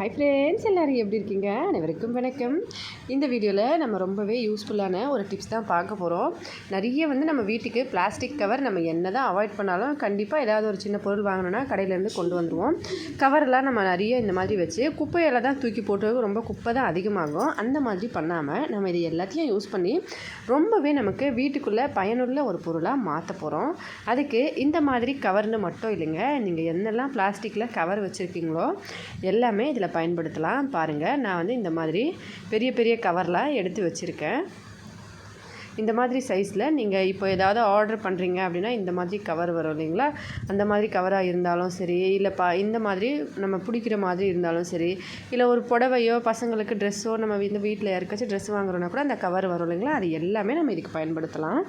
Hi friends எல்லோரும் எப்படி இருக்கீங்க? அனைவருக்கும் வணக்கம். இந்த வீடியோவில் நம்ம ரொம்பவே யூஸ்ஃபுல்லான ஒரு டிப்ஸ் தான் பார்க்க போகிறோம் நிறைய வந்து நம்ம வீட்டுக்கு பிளாஸ்டிக் கவர் நம்ம என்ன தான் அவாய்ட் பண்ணாலும் கண்டிப்பாக ஏதாவது ஒரு சின்ன பொருள் வாங்கணும்னா கடையிலேருந்து கொண்டு வந்துடுவோம் கவரெல்லாம் நம்ம நிறைய இந்த மாதிரி வச்சு குப்பையில் தான் தூக்கி போட்டு ரொம்ப குப்பை தான் அதிகமாகும். அந்த மாதிரி பண்ணாமல் நம்ம இது எல்லாத்தையும் யூஸ் பண்ணி ரொம்பவே நமக்கு வீட்டுக்குள்ளே பயனுள்ள ஒரு பொருளாக மாற்ற போகிறோம் அதுக்கு இந்த மாதிரி கவர்னு மட்டும் இல்லைங்க. நீங்கள் என்னெல்லாம் பிளாஸ்டிக்கில் கவர் வச்சுருக்கீங்களோ எல்லாமே இதில் பயன்படுத்தலாம். பாருங்கள் நான் வந்து இந்த மாதிரி பெரிய பெரிய கவர்லாம் எடுத்து வச்சுருக்கேன். இந்த மாதிரி சைஸில் நீங்கள் இப்போ ஏதாவது ஆர்டர் பண்ணுறீங்க அப்படின்னா இந்த மாதிரி கவர் வரும் இல்லைங்களா? அந்த மாதிரி கவராக இருந்தாலும் சரி இல்லை பா இந்த மாதிரி நம்ம பிடிக்கிற மாதிரி இருந்தாலும் சரி இல்லை ஒரு புடவையோ பசங்களுக்கு ட்ரெஸ்ஸோ நம்ம இந்த வீட்டில் யாருக்காச்சும் ட்ரெஸ் வாங்குறோன்னா கூட அந்த கவர் வரும் இல்லைங்களா? அது எல்லாமே நம்ம இதுக்கு பயன்படுத்தலாம்.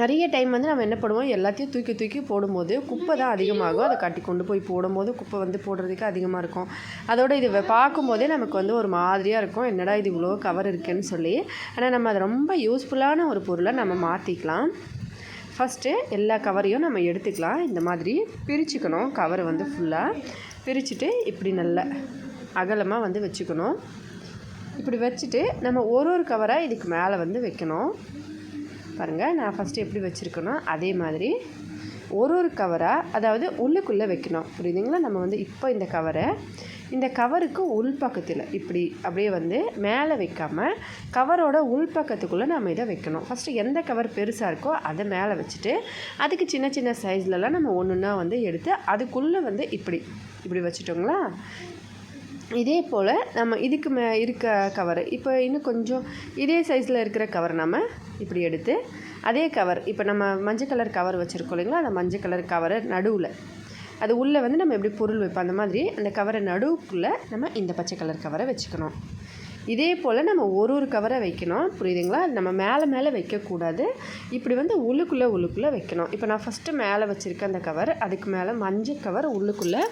நிறைய டைம் வந்து நம்ம என்ன பண்ணுவோம்? எல்லாத்தையும் தூக்கி தூக்கி போடும்போது குப்பை தான் அதிகமாகும். அதை கட்டி கொண்டு போய் போடும்போது குப்பை வந்து போடுறதுக்கு அதிகமாக இருக்கும். அதோட இது பார்க்கும்போதே நமக்கு வந்து ஒரு மாதிரியாக இருக்கும். என்னடா இது இவ்வளோ கவர் இருக்குன்னு சொல்லி. ஆனால் நம்ம அதை ரொம்ப யூஸ்ஃபுல்லான ஒரு பொருளை நம்ம மாற்றிக்கலாம் ஃபஸ்ட்டு எல்லா கவரையும் நம்ம எடுத்துக்கலாம். இந்த மாதிரி பிரிச்சுக்கணும். கவரை வந்து ஃபுல்லாக பிரிச்சுட்டு இப்படி நல்ல அகலமாக வந்து வச்சுக்கணும். இப்படி வச்சுட்டு நம்ம ஒரு ஒரு கவராக இதுக்கு மேலே வந்து வைக்கணும். பாருங்கள் நான் ஃபஸ்ட்டு எப்படி வச்சுருக்கணும் அதே மாதிரி ஒரு ஒரு கவராக அதாவது உள்ளுக்குள்ளே வைக்கணும். புரியுதுங்களா? நம்ம வந்து இப்போ இந்த கவரை இந்த கவருக்கு உள்பக்கத்தில் இப்படி அப்படியே வந்து மேலே வைக்காமல் கவரோட உள்பக்கத்துக்குள்ளே நம்ம இதை வைக்கணும். ஃபஸ்ட்டு எந்த கவர் பெருசாக இருக்கோ அதை மேலே வச்சுட்டு அதுக்கு சின்ன சின்ன சைஸ்லலாம் நம்ம ஒன்று ஒன்றா வந்து எடுத்து அதுக்குள்ளே வந்து இப்படி இப்படி வச்சுட்டோங்களா? இதே போல் நம்ம இதுக்கு மே இருக்க கவர் இப்போ இன்னும் கொஞ்சம் இதே சைஸில் இருக்கிற கவர் நம்ம இப்படி எடுத்து அதே கவர் இப்போ நம்ம மஞ்சள் கலர் கவர் வச்சுருக்கோம் இல்லைங்களா? அந்த மஞ்சள் கலர் கவரை நடுவில். அது உள்ளே வந்து நம்ம எப்படி பொருள் வைப்போம்? அந்த மாதிரி அந்த கவரை நடுவுக்குள்ளே நம்ம இந்த பச்சை கலர் கவரை வச்சுக்கணும். இதே போல் நம்ம ஒரு ஒரு கவரை வைக்கணும். புரியுதுங்களா? நம்ம மேலே மேலே வைக்கக்கூடாது. இப்படி வந்து உள்ளுக்குள்ளே உள்ளுக்குள்ளே வைக்கணும். இப்போ நான் ஃபஸ்ட்டு மேலே வச்சுருக்கேன் அந்த கவர் அதுக்கு மேலே மஞ்சள் கவர் உள்ளுக்குள்ளே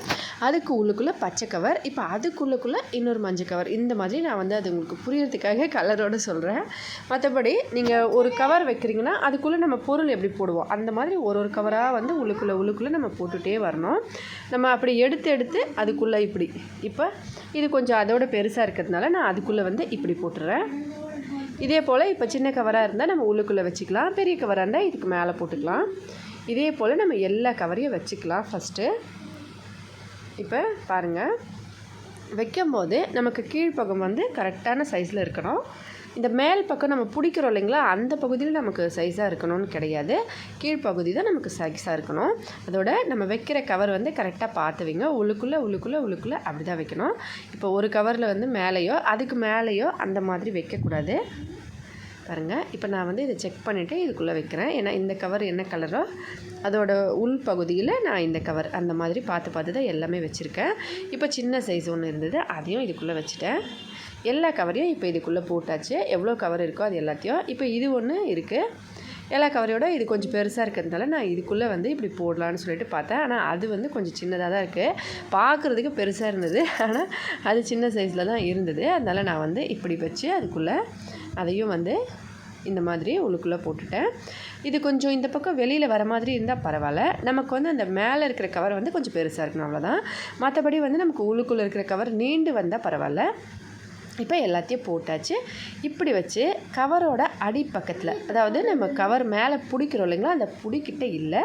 அதுக்கு உள்ளுக்குள்ளே பச்சை கவர் இப்போ அதுக்குள்ளுக்குள்ளே இன்னொரு மஞ்சள் கவர் இந்த மாதிரி நான் வந்து அது உங்களுக்கு புரியறதுக்காக கலரோடு சொல்கிறேன் மற்றபடி நீங்கள் ஒரு கவர் வைக்கிறீங்கன்னா அதுக்குள்ளே நம்ம பொருள் எப்படி போடுவோம்? அந்த மாதிரி ஒரு ஒரு கவராக வந்து உள்ளுக்குள்ளே உள்ளுக்குள்ளே நம்ம போட்டுகிட்டே வரணும். நம்ம அப்படி எடுத்து எடுத்து அதுக்குள்ளே இப்படி. இப்போ இது கொஞ்சம் அதோட பெருசாக இருக்கிறதுனால நான் அதுக்குள்ளே உள்ளுக்குள்ளே வந்து இப்படி போட்டுறேன். இதே போல் இப்போ சின்ன கவராக இருந்தால் நம்ம உள்ளுக்குள்ளே வச்சுக்கலாம். பெரிய கவராக இருந்தால் இதுக்கு மேலே போட்டுக்கலாம். இதே போல் நம்ம எல்லா கவரையும் வச்சுக்கலாம் ஃபஸ்ட்டு இப்போ பாருங்கள் வைக்கும்போது நமக்கு கீழ்ப்பக்கம் வந்து கரெக்டான சைஸில் இருக்கணும். இந்த மேல் பக்கம் நம்ம பிடிக்கிறோம் இல்லைங்களா அந்த பகுதியில் நமக்கு சைஸாக இருக்கணும்னு கிடையாது. கீழ்ப்பகுதி தான் நமக்கு சைஸாக இருக்கணும். அதோட நம்ம வைக்கிற கவர் வந்து கரெக்டாக பார்த்து வைங்க. உள்ளுக்குள்ளே உள்ளுக்குள்ளே உள்ளுக்குள்ளே அப்படி தான் வைக்கணும். இப்போ ஒரு கவரில் வந்து மேலேயோ அதுக்கு மேலேயோ அந்த மாதிரி வைக்கக்கூடாது. பாருங்கள் இப்போ நான் வந்து இதை செக் பண்ணிவிட்டு இதுக்குள்ளே வைக்கிறேன். ஏன்னா இந்த கவர் என்ன கலரோ அதோட உள் பகுதியில் நான் இந்த கவர் அந்த மாதிரி பார்த்து பார்த்து தான் எல்லாமே வச்சுருக்கேன். இப்போ சின்ன சைஸ் ஒன்று இருந்தது அதையும் இதுக்குள்ளே வச்சுட்டேன். எல்லா கவரையும் இப்போ இதுக்குள்ளே போட்டாச்சு. எவ்வளோ கவர் இருக்கோ அது எல்லாத்தையும். இப்போ இது ஒன்று இருக்குது எல்லா கவரையோட இது கொஞ்சம் பெருசாக இருக்கிறதுனால நான் இதுக்குள்ளே வந்து இப்படி போடலான்னு சொல்லிட்டு பார்த்தேன். ஆனால் அது வந்து கொஞ்சம் சின்னதாக தான் இருக்குது பார்க்குறதுக்கு பெருசாக இருந்தது. ஆனால் அது சின்ன சைஸில் தான் இருந்தது. அதனால் நான் வந்து இப்படி வச்சு அதுக்குள்ளே அதையும் வந்து இந்த மாதிரி உள்ளுக்குள்ளே போட்டுட்டேன். இது கொஞ்சம் இந்த பக்கம் வெளியில் வர மாதிரி இருந்தால் பரவாயில்ல. நமக்கு வந்து அந்த மேலே இருக்கிற கவர் வந்து கொஞ்சம் பெருசாக இருக்கணும் அவ்வளோதான் மற்றபடி வந்து நமக்கு உள்ளுக்குள்ளே இருக்கிற கவர் நீண்டு வந்தால் பரவாயில்ல. இப்போ எல்லாத்தையும் போட்டாச்சு. இப்படி வச்சு கவரோட அடிப்பக்கத்தில் அதாவது நம்ம கவர் மேலே பிடிக்கிறோம் இல்லைங்களா அந்த பிடிக்கிட்ட இல்லை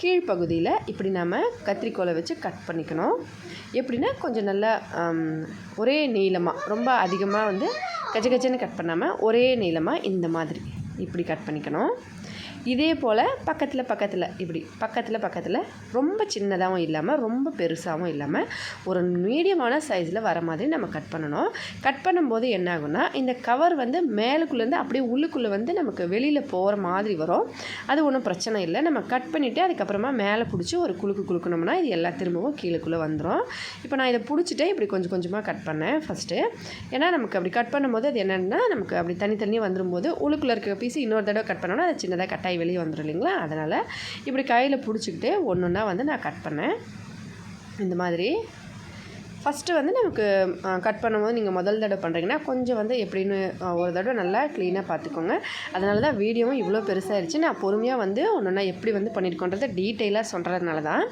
கீழ்ப்பகுதியில் இப்படி நம்ம கத்திரிக்கோலை வச்சு கட் பண்ணிக்கணும். எப்படின்னா கொஞ்சம் நல்லா ஒரே நீளமாக ரொம்ப அதிகமாக வந்து கச்ச கச்சன்னு கட் பண்ணாமல் ஒரே நீளமாக இந்த மாதிரி இப்படி கட் பண்ணிக்கணும். இதே போல் பக்கத்தில் பக்கத்தில் இப்படி பக்கத்தில் பக்கத்தில் ரொம்ப சின்னதாகவும் இல்லாமல் ரொம்ப பெருசாகவும் இல்லாமல் ஒரு மீடியமான சைஸில் வர மாதிரி நம்ம கட் பண்ணணும். கட் பண்ணும்போது என்ன ஆகும்னா இந்த கவர் வந்து மேலுக்குள்ளேருந்து அப்படியே உள்ளுக்குள்ளே வந்து நமக்கு வெளியில் போகிற மாதிரி வரும். அது ஒன்றும் பிரச்சனை இல்லை. நம்ம கட் பண்ணிவிட்டு அதுக்கப்புறமா மேலே பிடிச்சி ஒரு குழுக்கு குழுக்கணும்னா இது எல்லா திரும்பவும் கீழேக்குள்ளே வந்துடும் இப்போ நான் இதை பிடிச்சிட்டு இப்படி கொஞ்சம் கொஞ்சமாக கட் பண்ணேன் ஃபஸ்ட்டு ஏன்னா நமக்கு அப்படி கட் பண்ணும்போது அது என்னென்னா நமக்கு அப்படி தனித்தனியாக வந்துடும் போது உள்ளுக்குள்ளே இருக்க பீஸ் இன்னொரு தடவை கட் பண்ணோன்னா அது சின்னதாக கை வெளியே வந்துடும் இல்லைங்களா? அதனால் இப்படி கையில் பிடிச்சிக்கிட்டு ஒன்று ஒன்றா வந்து நான் கட் பண்ணேன். இந்த மாதிரி ஃபஸ்ட்டு வந்து நமக்கு கட் பண்ணும்போது நீங்கள் முதல் தடவை பண்ணுறீங்கன்னா கொஞ்சம் வந்து எப்படின்னு ஒரு தடவை நல்லா க்ளீனாக பார்த்துக்கோங்க. அதனால தான் வீடியோவும் இவ்வளோ பெருசாகிடுச்சு நான் பொறுமையாக வந்து ஒன்று எப்படி வந்து பண்ணியிருக்கோன்றதை டீட்டெயிலாக சொல்கிறதுனால தான்.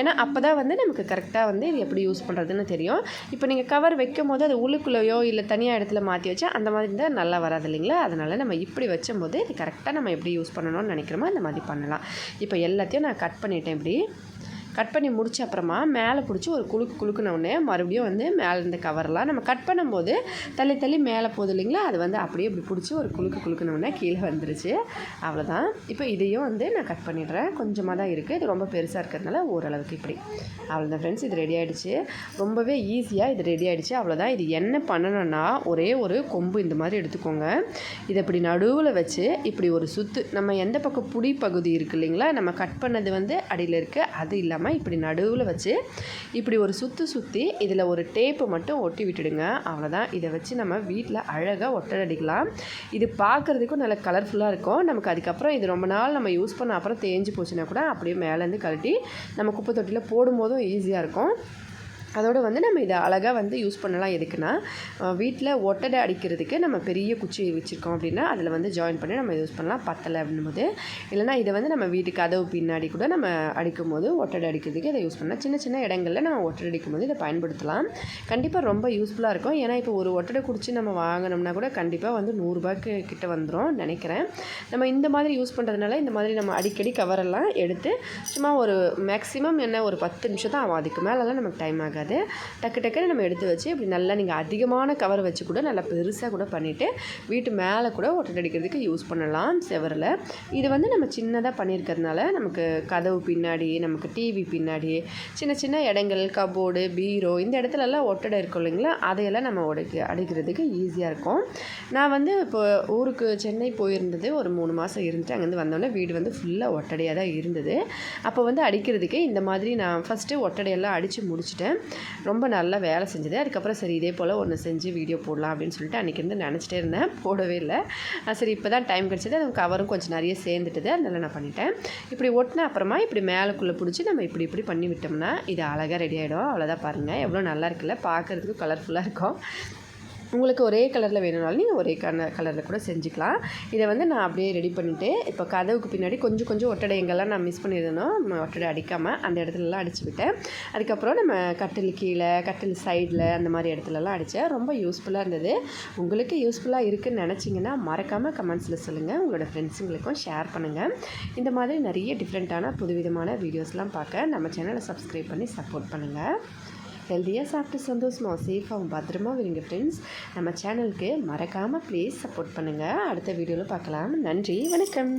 ஏன்னா அப்போ தான் வந்து நமக்கு கரெக்டாக வந்து இது எப்படி யூஸ் பண்ணுறதுன்னு தெரியும். இப்போ நீங்கள் கவர் வைக்கும் போது அது உள்ளுக்குள்ளேயோ இல்லை தனியாக இடத்துல மாற்றி வச்சா அந்த மாதிரி தான் நல்லா வராது இல்லைங்களா? அதனால் நம்ம இப்படி வச்சும்போது இது கரெக்டாக நம்ம எப்படி யூஸ் பண்ணணும்னு நினைக்கிறோமோ அந்த மாதிரி பண்ணலாம். இப்போ எல்லாத்தையும் நான் கட் பண்ணிட்டேன் இப்படி. கட் பண்ணி முடிச்ச அப்புறமா மேலே பிடிச்சி ஒரு குலுக்கு குலுக்குன மறுபடியும் வந்து மேலே இருந்த கவர்லாம் நம்ம கட் பண்ணும்போது தள்ளி தள்ளி மேலே போகுது இல்லைங்களா? அது வந்து அப்படியே இப்படி பிடிச்சி ஒரு குலுக்கு குலுக்குன கீழே வந்துருச்சு. அவ்வளோதான் இப்போ இதையும் வந்து நான் கட் பண்ணிடுறேன். கொஞ்சமாக தான் இருக்குது இது ரொம்ப பெருசாக இருக்கிறதுனால ஓரளவுக்கு இப்படி. அவ்வளோதான் ஃப்ரெண்ட்ஸ் இது ரெடி ஆகிடுச்சு ரொம்பவே ஈஸியாக இது ரெடி ஆகிடுச்சு அவ்வளோதான் இது என்ன பண்ணணும்னா ஒரே ஒரு கொம்பு இந்த மாதிரி எடுத்துக்கோங்க. இதை இப்படி நடுவில் வச்சு இப்படி ஒரு சுத்து. நம்ம எந்த பக்கம் புடி பகுதி இருக்குது இல்லைங்களா? நம்ம கட் பண்ணது வந்து அடியில் இருக்குது அது இல்லாமல் இப்படி நடுவில் வச்சு இப்படி ஒரு சுற்று சுற்றி இதில் ஒரு டேப்பு மட்டும் ஒட்டி விட்டுடுங்க. அவ்வளோதான் இதை வச்சு நம்ம வீட்டில் அழகாக ஒட்டடடிக்கலாம். இது பார்க்குறதுக்கும் நல்ல கலர்ஃபுல்லாக இருக்கும். நமக்கு அதுக்கப்புறம் இது ரொம்ப நாள் நம்ம யூஸ் பண்ண அப்புறம் தேஞ்சு போச்சுன்னா கூட அப்படியே மேலேருந்து கழட்டி நம்ம குப்பை தொட்டியில் போடும்போதும் ஈஸியாக இருக்கும். அதோடு வந்து நம்ம இதை அழகாக வந்து யூஸ் பண்ணலாம். எதுக்குன்னா வீட்டில் ஒட்டடை அடிக்கிறதுக்கு நம்ம பெரிய குச்சி வச்சுருக்கோம் அப்படின்னா அதில் வந்து ஜாயின் பண்ணி நம்ம யூஸ் பண்ணலாம். பத்தலை அப்படின்போது இல்லைனா இதை வந்து நம்ம வீட்டு கதவு பின்னாடி கூட நம்ம அடிக்கும் போது ஒட்டடை அடிக்கிறதுக்கு இதை யூஸ் பண்ணலாம். சின்ன சின்ன இடங்களில் நம்ம ஒட்டடை அடிக்கும் போது இதை பயன்படுத்தலாம். கண்டிப்பாக ரொம்ப யூஸ்ஃபுல்லாக இருக்கும். ஏன்னா இப்போ ஒரு ஒட்டடை குடிச்சு நம்ம வாங்கினோம்னா கூட கண்டிப்பாக வந்து நூறுரூபாய்க்கு கிட்ட வந்துடும் நினைக்கிறேன். நம்ம இந்த மாதிரி யூஸ் பண்ணுறதுனால இந்த மாதிரி நம்ம அடிக்கடி கவரெல்லாம் எடுத்து சும்மா ஒரு மேக்ஸிமம் என்ன ஒரு பத்து நிமிஷம் தான் ஆகும். அதுக்கு மேலெல்லாம் நமக்கு டைம் ஆகாது. டக்கு டக்குன்னு நம்ம எடுத்து வச்சு இப்படி நல்லா நீங்கள் அதிகமான கவர் வச்சு கூட நல்லா பெருசாக கூட பண்ணிவிட்டு வீட்டு மேலே கூட ஒட்டடை அடிக்கிறதுக்கு யூஸ் பண்ணலாம் செவரில். இது வந்து நம்ம சின்னதாக பண்ணியிருக்கிறதுனால நமக்கு கதவு பின்னாடி நமக்கு டிவி பின்னாடி சின்ன சின்ன இடங்கள் கபோர்டு பீரோ இந்த இடத்துலலாம் ஒட்டடை இருக்கும் இல்லைங்களா? அதையெல்லாம் நம்ம உடைக்க அடிக்கிறதுக்கு ஈஸியாக இருக்கும். நான் வந்து இப்போ ஊருக்கு சென்னை போயிருந்தது ஒரு மூணு மாதம் இருந்துட்டு அங்கேருந்து வந்தோடனே வீடு வந்து ஃபுல்லாக ஒட்டடையாக தான் இருந்தது. அப்போ வந்து அடிக்கிறதுக்கு இந்த மாதிரி நான் ஃபஸ்ட்டு ஒட்டடையெல்லாம் அடித்து முடிச்சிட்டேன். ரொம்ப நல்லா வேலை செஞ்சது. அதுக்கப்புறம் சரி இதே போல் ஒன்று செஞ்சு வீடியோ போடலாம் அப்படின்னு சொல்லிட்டு அன்றைக்கி இருந்து நினச்சிட்டே இருந்தேன். போடவே இல்லை. சரி இப்போ தான் டைம் கிடச்சிது அது கவரும் கொஞ்சம் நிறைய சேர்ந்துட்டுது. அதனால் நான் பண்ணிட்டேன். இப்படி ஒட்டின அப்புறமா இப்படி மேலேக்குள்ளே பிடிச்சி நம்ம இப்படி இப்படி பண்ணி விட்டோம்னா இது அழகாக ரெடி ஆகிடும் அவ்வளோதான் பாருங்கள் எவ்வளோ நல்லா இருக்குல்ல? பார்க்குறதுக்கு கலர்ஃபுல்லாக இருக்கும். உங்களுக்கு ஒரே கலரில் வேணும்னாலும் நீங்கள் ஒரே கல கலரில் கூட செஞ்சுக்கலாம். இதை வந்து நான் அப்படியே ரெடி பண்ணிவிட்டு இப்போ கதவுக்கு பின்னாடி கொஞ்சம் கொஞ்சம் ஒட்டடை எங்கெல்லாம் நான் மிஸ் பண்ணியிருந்தோம் ஒட்டடை அடிக்காமல் அந்த இடத்துலலாம் அடிச்சு விட்டேன். அதுக்கப்புறம் நம்ம கட்டில் கீழே கட்டில் சைடில் அந்த மாதிரி இடத்துலலாம் அடித்தேன் ரொம்ப யூஸ்ஃபுல்லாக இருந்தது. உங்களுக்கு யூஸ்ஃபுல்லாக இருக்குதுன்னு நினச்சிங்கன்னா மறக்காமல் கமெண்ட்ஸில் சொல்லுங்கள் உங்களோட ஃப்ரெண்ட்ஸுங்களுக்கும் ஷேர் பண்ணுங்கள் இந்த மாதிரி நிறைய டிஃப்ரெண்ட்டான புதுவிதமான வீடியோஸ்லாம் பார்க்க நம்ம சேனலை சப்ஸ்கிரைப் பண்ணி சப்போர்ட் பண்ணுங்கள் ஹெல்த்தியாக சாப்பிட்டு சந்தோஷமாக சேஃபாகவும் பத்திரமா விருங்க ஃப்ரெண்ட்ஸ் நம்ம சேனலுக்கு மறக்காமல் ப்ளீஸ் சப்போர்ட் பண்ணுங்கள் அடுத்த வீடியோவில் பார்க்கலாம். நன்றி வணக்கம்.